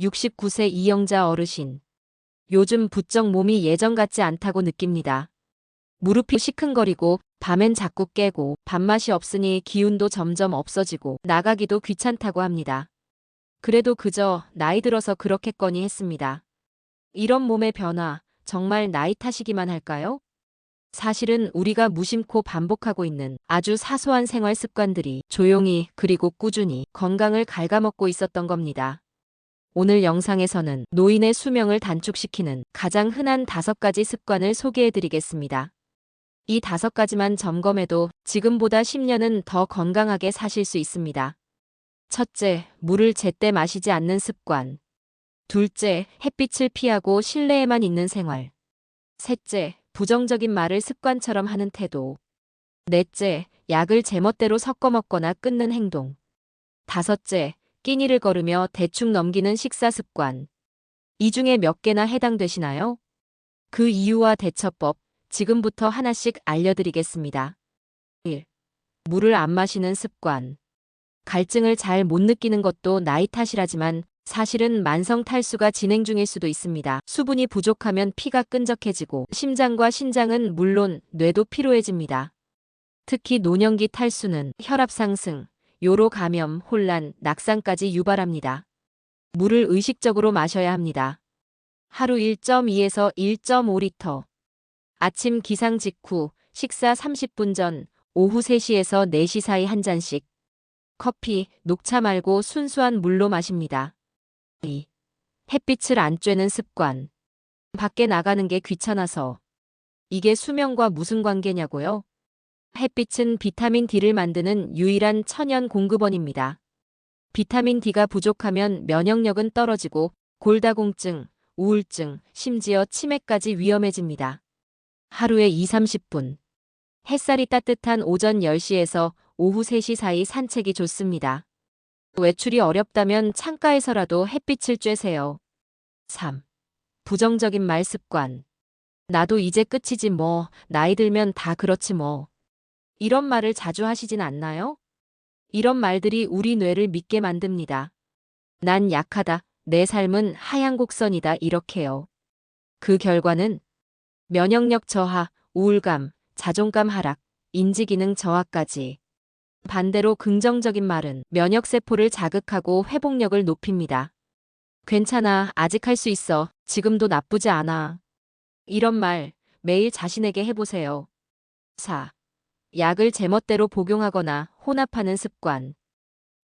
69세 이영자 어르신. 요즘 부쩍 몸이 예전 같지 않다고 느낍니다. 무릎이 시큰거리고 밤엔 자꾸 깨고 밥맛이 없으니 기운도 점점 없어지고 나가기도 귀찮다고 합니다. 그래도 그저 나이 들어서 그렇겠거니 했습니다. 이런 몸의 변화, 정말 나이 탓이기만 할까요? 사실은 우리가 무심코 반복하고 있는 아주 사소한 생활 습관들이 조용히 그리고 꾸준히 건강을 갉아먹고 있었던 겁니다. 오늘 영상에서는 노인의 수명을 단축시키는 가장 흔한 다섯 가지 습관을 소개해 드리겠습니다. 이 다섯 가지만 점검해도 지금보다 10년은 더 건강하게 사실 수 있습니다. 첫째, 물을 제때 마시지 않는 습관. 둘째, 햇빛을 피하고 실내에만 있는 생활. 셋째, 부정적인 말을 습관처럼 하는 태도. 넷째, 약을 제멋대로 섞어 먹거나 끊는 행동. 다섯째, 끼니를 거르며 대충 넘기는 식사 습관. 이 중에 몇 개나 해당되시나요? 그 이유와 대처법, 지금부터 하나씩 알려드리겠습니다. 1. 물을 안 마시는 습관. 갈증을 잘 못 느끼는 것도 나이 탓이라지만 사실은 만성 탈수가 진행 중일 수도 있습니다. 수분이 부족하면 피가 끈적해지고 심장과 신장은 물론 뇌도 피로해집니다. 특히 노년기 탈수는 혈압 상승, 요로 감염, 혼란, 낙상까지 유발합니다. 물을 의식적으로 마셔야 합니다. 하루 1.2에서 1.5리터. 아침 기상 직후, 식사 30분 전, 오후 3시에서 4시 사이 한 잔씩. 커피, 녹차 말고 순수한 물로 마십니다. 2. 햇빛을 안 쬐는 습관. 밖에 나가는 게 귀찮아서. 이게 수면과 무슨 관계냐고요? 햇빛은 비타민 D를 만드는 유일한 천연 공급원입니다. 비타민 D가 부족하면 면역력은 떨어지고 골다공증, 우울증, 심지어 치매까지 위험해집니다. 하루에 2, 30분. 햇살이 따뜻한 오전 10시에서 오후 3시 사이 산책이 좋습니다. 외출이 어렵다면 창가에서라도 햇빛을 쬐세요. 3. 부정적인 말 습관. 나도 이제 끝이지 뭐, 나이 들면 다 그렇지 뭐. 이런 말을 자주 하시진 않나요? 이런 말들이 우리 뇌를 믿게 만듭니다. 난 약하다. 내 삶은 하얀 곡선이다. 이렇게요. 그 결과는 면역력 저하, 우울감, 자존감 하락, 인지기능 저하까지. 반대로 긍정적인 말은 면역세포를 자극하고 회복력을 높입니다. 괜찮아, 아직 할 수 있어. 지금도 나쁘지 않아. 이런 말 매일 자신에게 해보세요. 4. 약을 제멋대로 복용하거나 혼합하는 습관.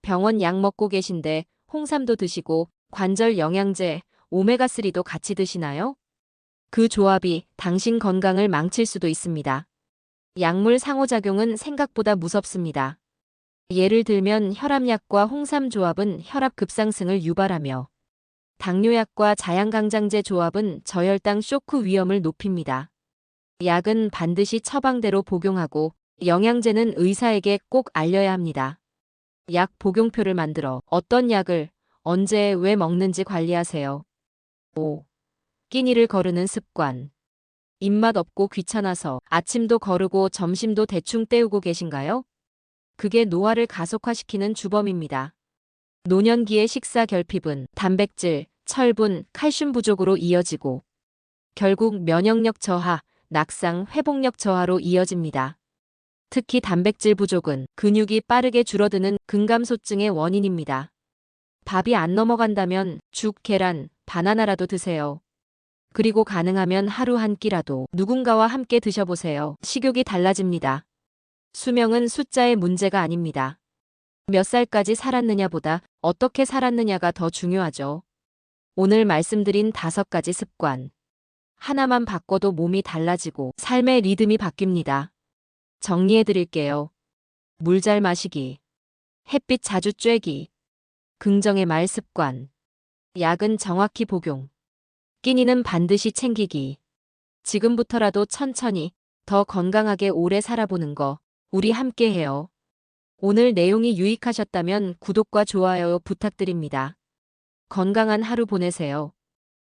병원 약 먹고 계신데 홍삼도 드시고 관절 영양제, 오메가3도 같이 드시나요? 그 조합이 당신 건강을 망칠 수도 있습니다. 약물 상호작용은 생각보다 무섭습니다. 예를 들면 혈압약과 홍삼 조합은 혈압 급상승을 유발하며 당뇨약과 자양강장제 조합은 저혈당 쇼크 위험을 높입니다. 약은 반드시 처방대로 복용하고 영양제는 의사에게 꼭 알려야 합니다. 약 복용표를 만들어 어떤 약을 언제 왜 먹는지 관리하세요. 5. 끼니를 거르는 습관. 입맛 없고 귀찮아서 아침도 거르고 점심도 대충 때우고 계신가요? 그게 노화를 가속화시키는 주범입니다. 노년기의 식사 결핍은 단백질, 철분, 칼슘 부족으로 이어지고 결국 면역력 저하, 낙상, 회복력 저하로 이어집니다. 특히 단백질 부족은 근육이 빠르게 줄어드는 근감소증의 원인입니다. 밥이 안 넘어간다면 죽, 계란, 바나나라도 드세요. 그리고 가능하면 하루 한 끼라도 누군가와 함께 드셔보세요. 식욕이 달라집니다. 수명은 숫자의 문제가 아닙니다. 몇 살까지 살았느냐보다 어떻게 살았느냐가 더 중요하죠. 오늘 말씀드린 다섯 가지 습관. 하나만 바꿔도 몸이 달라지고 삶의 리듬이 바뀝니다. 정리해 드릴게요. 물 잘 마시기. 햇빛 자주 쬐기. 긍정의 말 습관. 약은 정확히 복용. 끼니는 반드시 챙기기. 지금부터라도 천천히 더 건강하게 오래 살아보는 거 우리 함께 해요. 오늘 내용이 유익하셨다면 구독과 좋아요 부탁드립니다. 건강한 하루 보내세요.